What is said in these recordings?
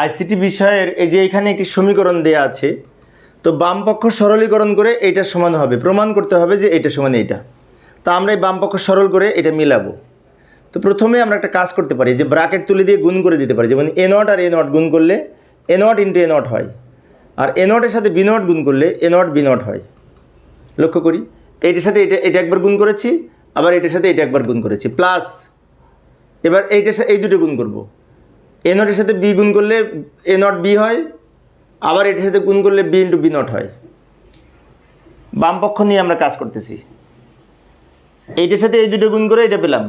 ICT বিষয়ের এই যে এখানে একটি সমীকরণ দেয়া আছে, তো বাম পক্ষ সরলীকরণ করে এইটা সমান হবে। প্রমাণ করতে হবে যে এটা সমান এইটা। তো আমরা এই বাম পক্ষ সরল করে এটা মিলাবো। তো প্রথমে আমরা একটা কাজ করতে পারি, যে ব্রাকেট তুলে দিয়ে গুণ করে দিতে পারি। যেমন এ নট আর এ নট গুণ করলে A naught into A naught হয়। আর এ নটের সাথে বি নট গুণ করলে এ নট বি নট হয়। লক্ষ্য করি, এইটার সাথে এটা এটা একবার গুণ করেছি, আবার এটার সাথে এটা একবার গুণ করেছি। প্লাস, এবার এইটার সাথে এই দুটো গুণ করব। এ নটের সাথে বি গুণ করলে এ নট বি হয়, আবার এটার সাথে গুণ করলে বি ইন্টু বি নট হয়। বাম পক্ষ নিয়ে আমরা কাজ করতেছি। এইটার সাথে এই দুটো গুণ করে এটা পেলাম।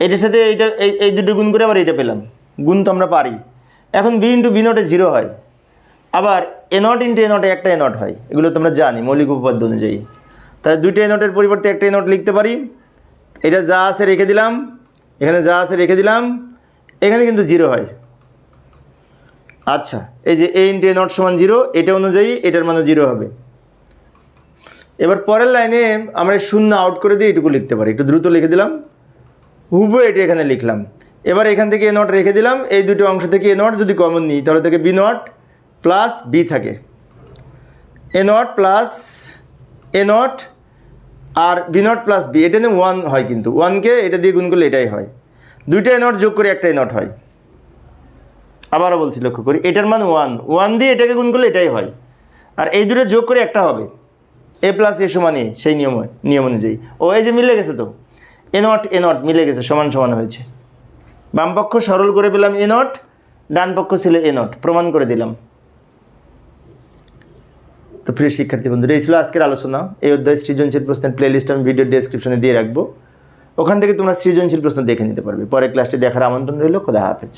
এটার সাথে এইটা, এই এই দুটো গুণ করে আবার এটা পেলাম। গুণ তো আমরা পারি। এখন বি ইন্টু বি নটে জিরো হয়। আবার এ নট ইন্টু এ নটে একটা এ নট হয়। এগুলো তোমরা জানি, মৌলিক উপপাদ্য অনুযায়ী। তাহলে দুইটা এ নটের পরিবর্তে একটা এ নট লিখতে পারি। এটা যা আছে রেখে দিলাম। এখানে যা আছে রেখে দিলাম। এখানে কিন্তু জিরো হয়। আচ্ছা এই যে এ ইন্টু এ নট সমান জিরো এটা অনুযায়ী এটার মানও জিরো হবে। এবার পরের লাইনে আমরা শূন্য আউট করে দিয়ে এটুকু লিখতে পারি। একটু দ্রুত লিখে দিলাম। হুবু এটি এখানে লিখলাম। এবার এখান থেকে এ নট রেখে দিলাম। এই দুটো অংশ থেকে এ নট যদি কমন নিই, তাহলে থেকে বি নট প্লাস বি থাকে। A naught plus A naught R B naught plus B এটা নিয়ে ওয়ান হয় কিন্তু। ওয়ানকে এটা দিয়ে গুণ করলে এটাই হয়। দুইটা এ নট যোগ করে একটাই নট হয়। আবারও বলছি, লক্ষ্য করি, এটার মান ওয়ান ওয়ান দিয়ে এটাকে গুণ করলে এটাই হয়। আর এই দুটো যোগ করে একটা হবে। এ প্লাস এ সমান এ সেই নিয়ম নিয়ম অনুযায়ী। ও, এই যে মিলে গেছে তো। এ নট এ নট মিলে গেছে, সমান সমান হয়েছে। বাম পক্ষ সরল করে পেলাম এ নট ডান পক্ষ ছিল এ নট প্রমাণ করে দিলাম। তো প্রিয় শিক্ষার্থী বন্ধুরা, এই ছিল আজকের আলোচনা। এই অধ্যায় সৃজনশীল প্রশ্নের প্লেলিস্ট আমি ভিডিও ডেসক্রিপশনে দিয়ে রাখব। ওখান থেকে তোমরা সৃজনশীল প্রশ্ন দেখে নিতে পারবে। পরের ক্লাসটি দেখার আমন্ত্রণ রইল। খোদা হাফেজ।